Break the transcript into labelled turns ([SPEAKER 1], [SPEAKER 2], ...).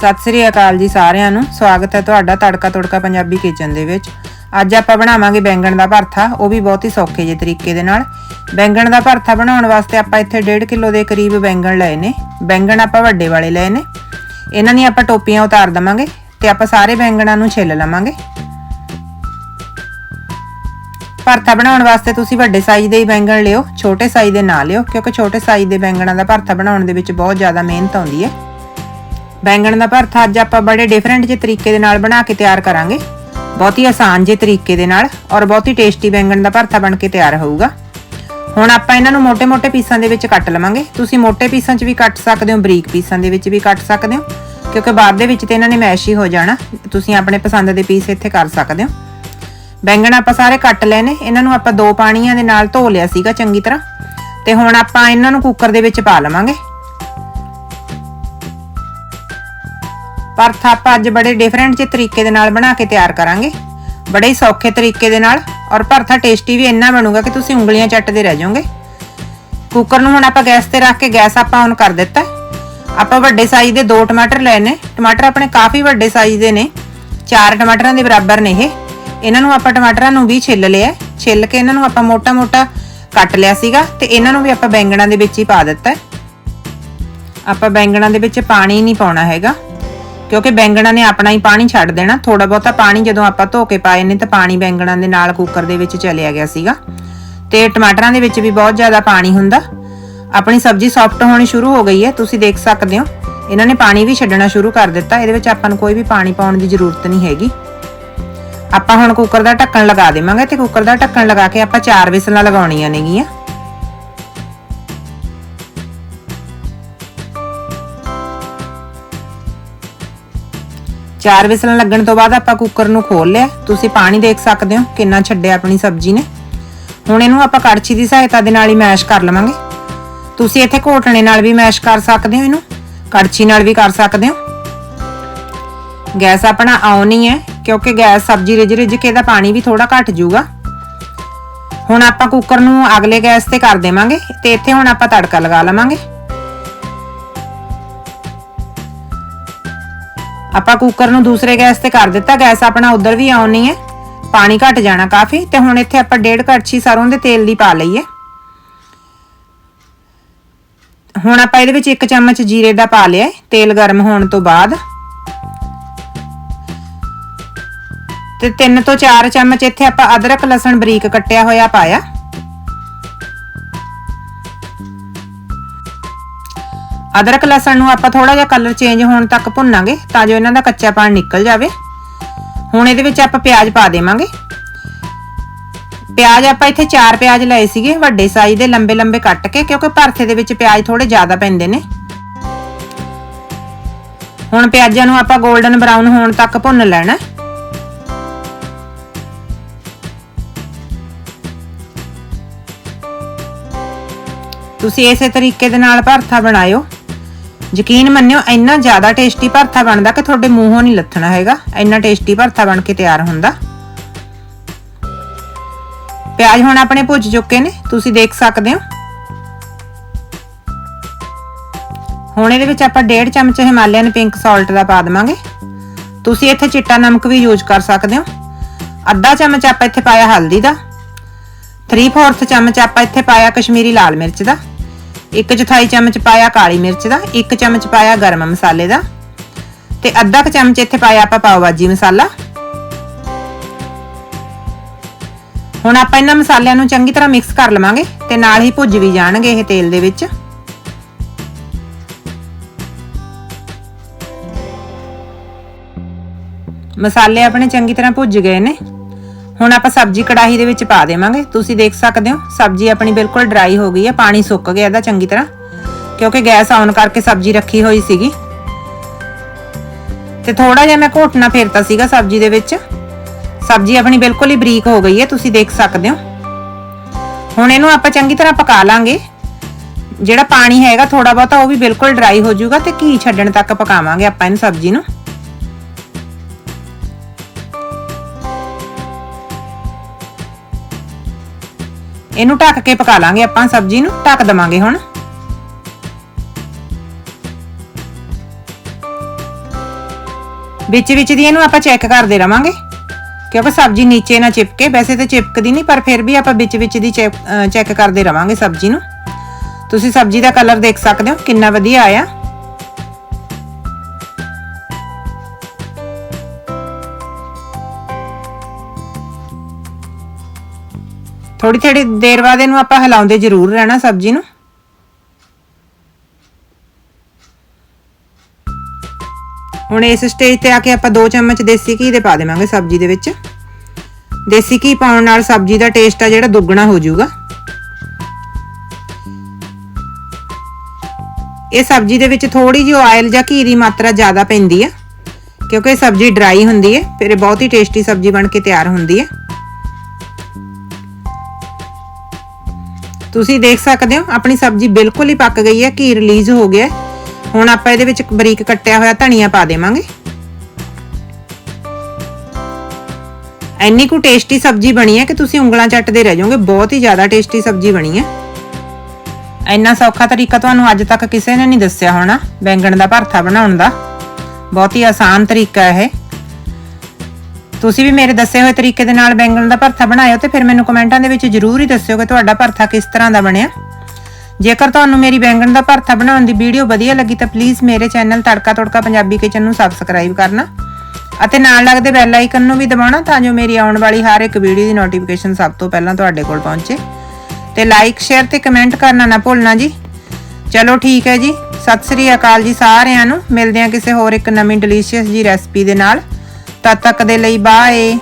[SPEAKER 1] ਸਤਿ ਸ੍ਰੀ ਅਕਾਲ ਜੀ ਸਾਰਿਆਂ ਨੂੰ। ਸਵਾਗਤ ਹੈ ਤੁਹਾਡਾ ਤੜਕਾ ਤੜਕਾ ਪੰਜਾਬੀ ਕਿਚਨ ਦੇ ਵਿੱਚ। ਅੱਜ ਆਪਾਂ ਬਣਾਵਾਂਗੇ ਬੈਂਗਣ ਦਾ ਭਰਥਾ। ਉਹ ਵੀ ਬਹੁਤ ਹੀ ਸੌਖੇ ਜਿਹੇ ਤਰੀਕੇ ਦੇ ਨਾਲ। ਬੈਂਗਣ ਦਾ ਭਰਥਾ ਬਣਾਉਣ ਵਾਸਤੇ ਆਪਾਂ ਇੱਥੇ 1.5 ਕਿਲੋ ਦੇ ਕਰੀਬ ਬੈਂਗਣ ਲਏ ਨੇ। ਬੈਂਗਣ ਆਪਾਂ ਵੱਡੇ ਵਾਲੇ ਲਏ ਨੇ। ਇਹਨਾਂ ਦੀਆਂ ਆਪਾਂ ਟੋਪੀਆਂ ਉਤਾਰ ਦਵਾਂਗੇ ਤੇ ਆਪਾਂ ਸਾਰੇ ਬੈਂਗਣਾਂ ਨੂੰ ਛਿੱਲ ਲਵਾਂਗੇ। ਭਰਥਾ ਬਣਾਉਣ ਵਾਸਤੇ ਤੁਸੀਂ ਵੱਡੇ ਸਾਈਜ਼ ਦੇ ਹੀ ਬੈਂਗਣ ਲਿਓ, ਛੋਟੇ ਸਾਈਜ਼ ਦੇ ਨਾ ਲਿਓ, ਕਿਉਂਕਿ ਛੋਟੇ ਸਾਈਜ਼ ਦੇ ਬੈਂਗਣਾਂ ਦਾ ਭਰਥਾ ਬਣਾਉਣ ਦੇ ਵਿੱਚ ਬਹੁਤ ਜ਼ਿਆਦਾ ਮਿਹਨਤ ਆਉਂਦੀ ਹੈ। ਬੈਂਗਣ ਦਾ ਭਰਥਾ ਅੱਜ ਆਪਾਂ ਬੜੇ ਡਿਫਰੈਂਟ ਜਿਹੇ ਤਰੀਕੇ ਦੇ ਨਾਲ ਬਣਾ ਕੇ ਤਿਆਰ ਕਰਾਂਗੇ। ਬਹੁਤ ਹੀ ਆਸਾਨ ਜਿਹੇ ਤਰੀਕੇ ਦੇ ਨਾਲ ਔਰ ਬਹੁਤ ਹੀ ਟੇਸਟੀ ਬੈਂਗਣ ਦਾ ਭਰਥਾ ਬਣ ਕੇ ਤਿਆਰ ਹੋਊਗਾ। ਹੁਣ ਆਪਾਂ ਇਹਨਾਂ ਨੂੰ ਮੋٹے-ਮੋٹے ਪੀਸਾਂ ਦੇ ਵਿੱਚ ਕੱਟ ਲਵਾਂਗੇ। ਤੁਸੀਂ ਮੋٹے ਪੀਸਾਂ 'ਚ ਵੀ ਕੱਟ ਸਕਦੇ ਹੋ, ਬਰੀਕ ਪੀਸਾਂ ਦੇ ਵਿੱਚ ਵੀ ਕੱਟ ਸਕਦੇ ਹੋ, ਕਿਉਂਕਿ ਬਾਅਦ ਦੇ ਵਿੱਚ ਤੇ ਇਹਨਾਂ ਨੇ ਮੈਸ਼ ਹੀ ਹੋ ਜਾਣਾ। ਤੁਸੀਂ ਆਪਣੇ ਪਸੰਦ ਦੇ ਪੀਸ ਇੱਥੇ ਕਰ ਸਕਦੇ ਹੋ। ਬੈਂਗਣ ਆਪਾਂ ਸਾਰੇ ਕੱਟ ਲਏ ਨੇ। ਇਹਨਾਂ ਨੂੰ ਆਪਾਂ ਦੋ ਪਾਣੀਆਂ ਦੇ ਨਾਲ ਧੋ ਲਿਆ ਸੀਗਾ ਚੰਗੀ ਤਰ੍ਹਾਂ। ਤੇ ਹੁਣ ਆਪਾਂ ਇਹਨਾਂ ਨੂੰ ਕੁੱਕਰ ਦੇ ਵਿੱਚ ਪਾ ਲਵਾਂਗੇ। ਭਰਥਾ ਆਪਾਂ ਅੱਜ ਬੜੇ ਡਿਫਰੈਂਟ ਜਿਹੇ ਤਰੀਕੇ ਦੇ ਨਾਲ ਬਣਾ ਕੇ ਤਿਆਰ ਕਰਾਂਗੇ। ਬੜੇ ਹੀ ਸੌਖੇ ਤਰੀਕੇ ਦੇ ਨਾਲ ਔਰ ਭਰਥਾ ਟੇਸਟੀ ਵੀ ਇੰਨਾ ਬਣੂਗਾ ਕਿ ਤੁਸੀਂ ਉਂਗਲੀਆਂ ਚੱਟਦੇ ਰਹਿ ਜਾਓਗੇ। ਕੁੱਕਰ ਨੂੰ ਹੁਣ ਆਪਾਂ ਗੈਸ ਤੇ ਰੱਖ ਕੇ ਗੈਸ ਆਪਾਂ ਔਨ ਕਰ ਦਿੱਤਾ ਆਪਾਂ ਵੱਡੇ ਸਾਈਜ਼ ਦੇ ਦੋ ਟਮਾਟਰ ਲਏ ਨੇ। ਟਮਾਟਰ ਆਪਣੇ ਕਾਫੀ ਵੱਡੇ ਸਾਈਜ਼ ਦੇ ਨੇ। ਚਾਰ ਟਮਾਟਰਾਂ ਦੇ ਬਰਾਬਰ ਨੇ ਇਹ। ਇਹਨਾਂ ਨੂੰ ਆਪਾਂ ਟਮਾਟਰਾਂ ਨੂੰ ਵੀ ਛਿੱਲ ਲਿਆ ਛਿੱਲ ਕੇ ਇਹਨਾਂ ਨੂੰ ਆਪਾਂ ਮੋਟਾ-ਮੋਟਾ ਕੱਟ ਲਿਆ ਸੀਗਾ ਤੇ ਇਹਨਾਂ ਨੂੰ ਵੀ ਆਪਾਂ ਬੈਂਗਣਾਂ ਦੇ ਵਿੱਚ ਹੀ ਪਾ ਦਿੱਤਾ ਆਪਾਂ ਬੈਂਗਣਾਂ ਦੇ ਵਿੱਚ ਪਾਣੀ ਨਹੀਂ ਪਾਉਣਾ ਹੈਗਾ। ਕਿਉਂਕਿ ਬੈਂਗਣਾ ਨੇ ਆਪਣਾ ਹੀ ਪਾਣੀ ਛੱਡ ਦੇਣਾ। ਥੋੜਾ ਬਹੁਤਾ ਪਾਣੀ ਜਦੋਂ ਆਪਾਂ ਧੋ ਕੇ ਪਾਏ ਨੇ ਤਾਂ ਪਾਣੀ ਬੈਂਗਣਾਂ ਦੇ ਨਾਲ ਕੁੱਕਰ ਦੇ ਵਿੱਚ ਚਲਿਆ ਗਿਆ ਸੀਗਾ। ਤੇ ਟਮਾਟਰਾਂ ਦੇ ਵਿੱਚ ਵੀ ਬਹੁਤ ਜ਼ਿਆਦਾ ਪਾਣੀ ਹੁੰਦਾ। ਆਪਣੀ ਸਬਜ਼ੀ ਸੌਫਟ ਹੋਣੀ ਸ਼ੁਰੂ ਹੋ ਗਈ ਹੈ, ਤੁਸੀਂ ਦੇਖ ਸਕਦੇ ਹੋ। ਇਹਨਾਂ ਨੇ ਪਾਣੀ ਵੀ ਛੱਡਣਾ ਸ਼ੁਰੂ ਕਰ ਦਿੱਤਾ। ਇਹਦੇ ਵਿੱਚ ਆਪਾਂ ਨੂੰ ਕੋਈ ਵੀ ਪਾਣੀ ਪਾਉਣ ਦੀ ਜ਼ਰੂਰਤ ਨਹੀਂ ਹੈਗੀ। ਆਪਾਂ ਹੁਣ ਕੁੱਕਰ ਦਾ ਢੱਕਣ ਲਗਾ ਦੇਵਾਂਗੇ ਤੇ ਕੁੱਕਰ ਦਾ ਢੱਕਣ ਲਗਾ ਕੇ ਆਪਾਂ ਚਾਰ ਵਿਸਲਾਂ ਲਗਾਉਣੀਆਂ ਨੇਗੀਆਂ। ਚਾਰ ਵਿਸਲਾਂ ਲੱਗਣ ਤੋਂ ਬਾਅਦ ਆਪਾਂ ਕੁੱਕਰ ਨੂੰ ਖੋਲ ਲਿਆ। ਤੁਸੀਂ ਪਾਣੀ ਦੇਖ ਸਕਦੇ ਹੋ ਕਿੰਨਾ ਛੱਡਿਆ ਆਪਣੀ ਸਬਜ਼ੀ ਨੇ। ਹੁਣ ਇਹਨੂੰ ਆਪਾਂ ਕੜਛੀ ਦੀ ਸਹਾਇਤਾ ਦੇ ਨਾਲ ਹੀ ਮੈਸ਼ ਕਰ ਲਵਾਂਗੇ। ਤੁਸੀਂ ਇੱਥੇ ਘੋਟਣੇ ਨਾਲ ਵੀ ਮੈਸ਼ ਕਰ ਸਕਦੇ ਹੋ ਇਹਨੂੰ। ਕੜਛੀ ਨਾਲ ਵੀ ਕਰ ਸਕਦੇ ਹੋ। ਗੈਸ ਆਪਣਾ ਆਨ ਹੀ ਹੈ, ਕਿਉਂਕਿ ਗੈਸ ਸਬਜ਼ੀ ਰਿੱਝ ਰਿੱਝ ਕੇ ਦਾ ਪਾਣੀ ਵੀ ਥੋੜਾ ਘਟ ਜਾਊਗਾ। ਹੁਣ ਆਪਾਂ ਕੁੱਕਰ ਨੂੰ ਅਗਲੇ ਗੈਸ ਤੇ ਕਰ ਦੇਵਾਂਗੇ ਤੇ ਇੱਥੇ ਹੁਣ ਆਪਾਂ ਤੜਕਾ ਲਗਾ ਲਵਾਂਗੇ। ਆਪਾਂ ਕੁੱਕਰ ਨੂੰ ਦੂਸਰੇ ਗੈਸ ਤੇ ਕਰ ਦਿੱਤਾ ਗੈਸ ਆਪਣਾ ਉਧਰ ਵੀ ਆਨ ਹੈ। ਪਾਣੀ ਘਟ ਜਾਣਾ ਕਾਫੀ, ਤੇ ਹੁਣ ਇੱਥੇ ਆਪਾਂ ਡੇਢ ਕੜਛੀ ਸਰੋਂ ਦੇ ਤੇਲ ਦੀ ਪਾ ਲਈਏ। ਹੁਣ ਆਪਾਂ ਇਹਦੇ ਵਿੱਚ 1 ਚਮਚ ਜੀਰੇ ਦਾ ਪਾ ਲਿਆ ਤੇਲ ਗਰਮ ਹੋਣ ਤੋਂ ਬਾਅਦ। ਤੇ 3 ਤੋਂ 4 ਚਮਚ ਇੱਥੇ ਆਪਾਂ ਅਦਰਕ, ਲਸਣ ਬਰੀਕ ਕੱਟਿਆ ਹੋਇਆ ਪਾਇਆ। ਅਦਰਕ ਲਸਣ ਨੂੰ ਆਪਾਂ ਥੋੜਾ ਜਿਹਾ ਕਲਰ ਚੇਂਜ ਹੋਣ ਤੱਕ ਭੁੰਨਾਂਗੇ ਤਾਂ ਜੋ ਇਹਨਾਂ ਦਾ ਕੱਚਾਪਣ ਨਿਕਲ ਜਾਵੇ। ਹੁਣ ਇਹਦੇ ਵਿੱਚ ਆਪਾਂ ਪਿਆਜ਼ ਪਾ ਦੇਵਾਂਗੇ। ਪਿਆਜ਼ ਆਪਾਂ ਇੱਥੇ 4 ਪਿਆਜ਼ ਲਏ ਸੀਗੇ, ਵੱਡੇ ਸਾਈਜ਼ ਦੇ, ਲੰਬੇ ਲੰਬੇ ਕੱਟ ਕੇ, ਕਿਉਂਕਿ ਭਰਥੇ ਦੇ ਵਿੱਚ ਪਿਆਜ਼ ਥੋੜੇ ਜ਼ਿਆਦਾ ਪੈਂਦੇ ਨੇ। ਹੁਣ ਪਿਆਜ਼ਾਂ ਨੂੰ ਆਪਾਂ 골ਡਨ ਬਰਾਊਨ ਹੋਣ ਤੱਕ ਭੁੰਨ ਲੈਣਾ। ਤੁਸੀਂ ਇਸੇ ਤਰੀਕੇ ਦੇ ਨਾਲ ਭਰਥਾ ਬਣਾਇਓ। ਯਕੀਨ ਮੰਨਿਓ, ਇੰਨਾ ਜ਼ਿਆਦਾ ਟੇਸਟੀ ਭਰਥਾ ਬਣਦਾ ਕਿ ਤੁਹਾਡੇ ਮੂੰਹੋਂ ਨਹੀਂ ਲੱਥਣਾ ਹੈਗਾ। ਇੰਨਾ ਟੇਸਟੀ ਭਰਥਾ ਬਣ ਕੇ ਤਿਆਰ ਹੁੰਦਾ। ਪਿਆਜ਼ ਹੁਣ ਆਪਣੇ ਭੁੱਜ ਚੁੱਕੇ ਨੇ, ਤੁਸੀਂ ਦੇਖ ਸਕਦੇ ਹੋ। ਹੁਣ ਇਹਦੇ ਵਿੱਚ ਆਪਾਂ 1.5 ਚਮਚ ਹਿਮਾਲਯਨ ਪਿੰਕ ਸਾਲਟ ਦਾ ਪਾ ਦਵਾਂਗੇ। ਤੁਸੀਂ ਇੱਥੇ ਚਿੱਟਾ ਨਮਕ ਵੀ ਯੂਜ਼ ਕਰ ਸਕਦੇ ਹੋ। ਅੱਧਾ ਚਮਚ ਆਪਾਂ ਇੱਥੇ ਪਾਇਆ ਹਲਦੀ ਦਾ। 3/4 ਚਮਚ ਆਪਾਂ ਇੱਥੇ ਪਾਇਆ ਕਸ਼ਮੀਰੀ ਲਾਲ ਮਿਰਚ ਦਾ। ਇੱਕ ਚੌਥਾਈ ਚਮਚ ਪਾਇਆ ਕਾਲੀ ਮਿਰਚ ਦਾ, ਇੱਕ ਚਮਚ ਪਾਇਆ ਗਰਮ ਮਸਾਲੇ ਦਾ ਤੇ ਅੱਧਾ ਕ ਚਮਚ ਇੱਥੇ ਪਾਇਆ ਆਪਾਂ ਪਾਓ ਭਾਜੀ ਮਸਾਲਾ। ਹੁਣ ਆਪਾਂ ਇਹਨਾਂ ਮਸਾਲਿਆਂ ਨੂੰ ਚੰਗੀ ਤਰ੍ਹਾਂ ਮਿਕਸ ਕਰ ਲਵਾਂਗੇ ਤੇ ਨਾਲ ਹੀ ਭੁੱਜ ਵੀ ਜਾਣਗੇ ਇਹ ਤੇਲ ਦੇ ਵਿੱਚ। ਮਸਾਲੇ ਆਪਣੇ ਚੰਗੀ ਤਰ੍ਹਾਂ ਭੁੱਜ ਗਏ ਨੇ। ਹੁਣ ਆਪਾਂ ਸਬਜ਼ੀ ਕੜਾਹੀ ਦੇ ਵਿੱਚ ਪਾ ਦੇਵਾਂਗੇ। ਤੁਸੀਂ ਦੇਖ ਸਕਦੇ ਹੋ, ਸਬਜ਼ੀ ਆਪਣੀ ਬਿਲਕੁਲ ਡਰਾਈ ਹੋ ਗਈ ਹੈ, ਪਾਣੀ ਸੁੱਕ ਗਿਆ ਇਹਦਾ ਚੰਗੀ ਤਰ੍ਹਾਂ, ਕਿਉਂਕਿ ਗੈਸ ਆਨ ਕਰਕੇ ਸਬਜ਼ੀ ਰੱਖੀ ਹੋਈ ਸੀਗੀ। ਤੇ ਥੋੜਾ ਜਿਹਾ ਮੈਂ ਘੋਟਣਾ ਫੇਰਤਾ ਸੀਗਾ ਸਬਜ਼ੀ ਦੇ ਵਿੱਚ। ਸਬਜ਼ੀ ਆਪਣੀ ਬਿਲਕੁਲ ਹੀ ਬਰੀਕ ਹੋ ਗਈ ਹੈ, ਤੁਸੀਂ ਦੇਖ ਸਕਦੇ ਹੋ। ਹੁਣ ਇਹਨੂੰ ਆਪਾਂ ਚੰਗੀ ਤਰ੍ਹਾਂ ਪਕਾ ਲਾਂਗੇ। ਜਿਹੜਾ ਪਾਣੀ ਹੈਗਾ ਥੋੜਾ ਬਹੁਤਾ, ਉਹ ਵੀ ਬਿਲਕੁਲ ਡਰਾਈ ਹੋ ਜਾਊਗਾ ਤੇ ਘੀ ਛੱਡਣ ਤੱਕ ਪਕਾਵਾਂਗੇ ਆਪਾਂ ਇਹਨੂੰ ਸਬਜ਼ੀ ਨੂੰ। ਇਹਨੂੰ ਢੱਕ ਕੇ ਪਕਾ ਲਾਂਗੇ ਆਪਾਂ ਸਬਜ਼ੀ ਨੂੰ, ਢੱਕ ਦਵਾਂਗੇ ਹੁਣ। ਵਿੱਚ ਵਿੱਚ ਦੀ ਇਹਨੂੰ ਆਪਾਂ ਚੈੱਕ ਕਰਦੇ ਰਵਾਂਗੇ। ਕਿਉਂਕਿ ਸਬਜ਼ੀ ਨੀਚੇ ਨਾ ਚਿਪਕੇ, ਵੈਸੇ ਤਾਂ ਚਿਪਕਦੀ ਨਹੀਂ, ਪਰ ਫਿਰ ਵੀ ਆਪਾਂ ਵਿੱਚ ਵਿੱਚ ਦੀ ਚੈੱਕ ਕਰਦੇ ਰਵਾਂਗੇ ਸਬਜ਼ੀ ਨੂੰ। ਤੁਸੀਂ ਸਬਜ਼ੀ ਦਾ ਕਲਰ ਦੇਖ ਸਕਦੇ ਹੋ, ਕਿੰਨਾ ਵਧੀਆ ਆਇਆ। ਥੋੜੀ ਥੋੜੀ ਦੇਰ ਬਾਅਦ ਇਹਨੂੰ ਆਪਾਂ ਹਿਲਾਉਂਦੇ ਜ਼ਰੂਰ ਰਹਿਣਾ ਸਬਜ਼ੀ ਨੂੰ। ਹੁਣ ਇਸ ਸਟੇਜ ਤੇ ਆ ਕੇ ਆਪਾਂ 2 ਚਮਚ ਦੇਸੀ ਘੀ ਦੇ ਪਾ ਦੇਵਾਂਗੇ ਸਬਜ਼ੀ ਦੇ ਵਿੱਚ। ਦੇਸੀ ਘੀ ਪਾਉਣ ਨਾਲ ਸਬਜ਼ੀ ਦਾ ਟੇਸਟ ਆ ਜਿਹੜਾ ਦੁੱਗਣਾ ਹੋ ਜਾਊਗਾ। ਇਹ ਸਬਜ਼ੀ ਦੇ ਵਿੱਚ ਥੋੜੀ ਜਿਹੀ ਆਇਲ ਜਾਂ ਘੀ ਦੀ ਮਾਤਰਾ ਜ਼ਿਆਦਾ ਪੈਂਦੀ ਹੈ ਕਿਉਂਕਿ ਇਹ ਸਬਜ਼ੀ ਡਰਾਈ ਹੁੰਦੀ ਹੈ ਫਿਰ ਇਹ ਬਹੁਤ ਹੀ ਟੇਸਟੀ ਸਬਜ਼ੀ ਬਣ ਕੇ ਤਿਆਰ ਹੁੰਦੀ ਹੈ ਤੁਸੀਂ ਦੇਖ ਸਕਦੇ ਹੋ, ਆਪਣੀ ਸਬਜ਼ੀ ਬਿਲਕੁਲ ਹੀ ਪੱਕ ਗਈ ਹੈ, ਘੀ ਰਿਲੀਜ਼ ਹੋ ਗਿਆ ਹੁਣ ਆਪਾਂ ਇਹਦੇ ਵਿੱਚ ਬਰੀਕ ਕੱਟਿਆ ਹੋਇਆ ਧਨੀਆ ਪਾ ਦੇਵਾਂਗੇ। ਇੰਨੀ ਕੁ ਟੇਸਟੀ ਸਬਜ਼ੀ ਬਣੀ ਹੈ ਕਿ ਤੁਸੀਂ ਉਂਗਲਾਂ ਚੱਟਦੇ ਰਹਿ ਜਾਓਗੇ, ਬਹੁਤ ਹੀ ਜ਼ਿਆਦਾ ਟੇਸਟੀ ਸਬਜ਼ੀ ਬਣੀ ਹੈ। ਇੰਨਾ ਸੌਖਾ ਤਰੀਕਾ ਤੁਹਾਨੂੰ ਅੱਜ ਤੱਕ ਕਿਸੇ ਨੇ ਨਹੀਂ ਦੱਸਿਆ ਹੋਣਾ, ਬੈਂਗਣ ਦਾ ਭਰਥਾ ਬਣਾਉਣ ਦਾ। ਬਹੁਤ ਹੀ ਆਸਾਨ ਤਰੀਕਾ ਹੈ ਇਹ। ਤੁਸੀਂ ਵੀ ਮੇਰੇ ਦੱਸੇ ਹੋਏ ਤਰੀਕੇ ਦੇ ਨਾਲ ਬੈਂਗਣ ਦਾ ਭਰਥਾ ਬਣਾਇਓ ਤੇ ਫਿਰ ਮੈਨੂੰ ਕਮੈਂਟਾਂ ਦੇ ਵਿੱਚ ਜਰੂਰ ਹੀ ਦੱਸਿਓ ਕਿ ਤੁਹਾਡਾ ਭਰਥਾ ਕਿਸ ਤਰ੍ਹਾਂ ਦਾ ਬਣਿਆ। ਜੇਕਰ ਤੁਹਾਨੂੰ ਮੇਰੀ ਬੈਂਗਣ ਦਾ ਭਰਥਾ ਬਣਾਉਣ ਦੀ ਵੀਡੀਓ ਵਧੀਆ ਲੱਗੀ ਤਾਂ ਪਲੀਜ਼ ਮੇਰੇ ਚੈਨਲ ਤੜਕਾ ਤੜਕਾ ਪੰਜਾਬੀ ਕਿਚਨ ਨੂੰ ਸਬਸਕ੍ਰਾਈਬ ਕਰਨਾ ਅਤੇ ਨਾਲ ਲੱਗਦੇ ਬੈਲ ਆਈਕਨ ਨੂੰ ਵੀ ਦਬਾਉਣਾ ਤਾਂ ਜੋ ਮੇਰੀ ਆਉਣ ਵਾਲੀ ਹਰ ਇੱਕ ਵੀਡੀਓ ਦੀ ਨੋਟੀਫਿਕੇਸ਼ਨ ਸਭ ਤੋਂ ਪਹਿਲਾਂ ਤੁਹਾਡੇ ਕੋਲ ਪਹੁੰਚੇ। ਤੇ ਲਾਈਕ ਸ਼ੇਅਰ ਤੇ ਕਮੈਂਟ ਕਰਨਾ ਨਾ ਭੁੱਲਣਾ ਜੀ। ਚਲੋ ਠੀਕ ਹੈ ਜੀ। ਸਤਿ ਸ੍ਰੀ ਅਕਾਲ ਜੀ ਸਾਰਿਆਂ ਨੂੰ। ਮਿਲਦੇ ਹਾਂ ਕਿਸੇ ਹੋਰ ਇੱਕ ਨਵੀਂ ਡਿਲੀਸ਼ੀਅਸ ਜੀ ਰੈਸਪੀ ਦੇ ਨਾਲ। ਤਦ ਤੱਕ ਦੇ ਲਈ ਬਾਏ